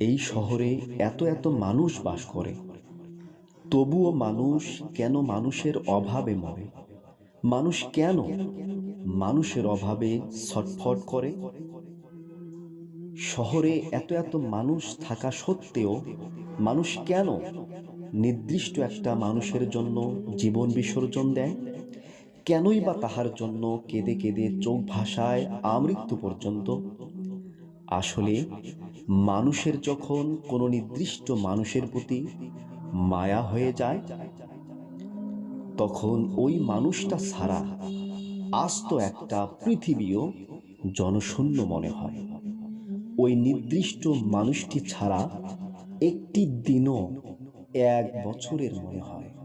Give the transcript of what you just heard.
এই শহরে এত এত মানুষ বাস করে। তবুও মানুষ কেন মানুষের অভাবে মরে? মানুষ কেন মানুষের অভাবে ছটফট করে? শহরে এত এত মানুষ থাকা সত্ত্বেও মানুষ কেন নির্দিষ্ট একটা মানুষের জন্য জীবন বিসর্জন দেয়? কেনই বা তাহার জন্য কেঁদে কেঁদে চোখ ভাষায় আমৃত্যু পর্যন্ত? আসলে মানুষের যখন কোনো নির্দিষ্ট মানুষের প্রতি মায়া হয়ে যায়, তখন ওই মানুষটা ছাড়া আস্ত একটা পৃথিবীও জনশূন্য মনে হয়। ওই নির্দিষ্ট মানুষটি ছাড়া একটি দিনও এক বছরের মনে হয়।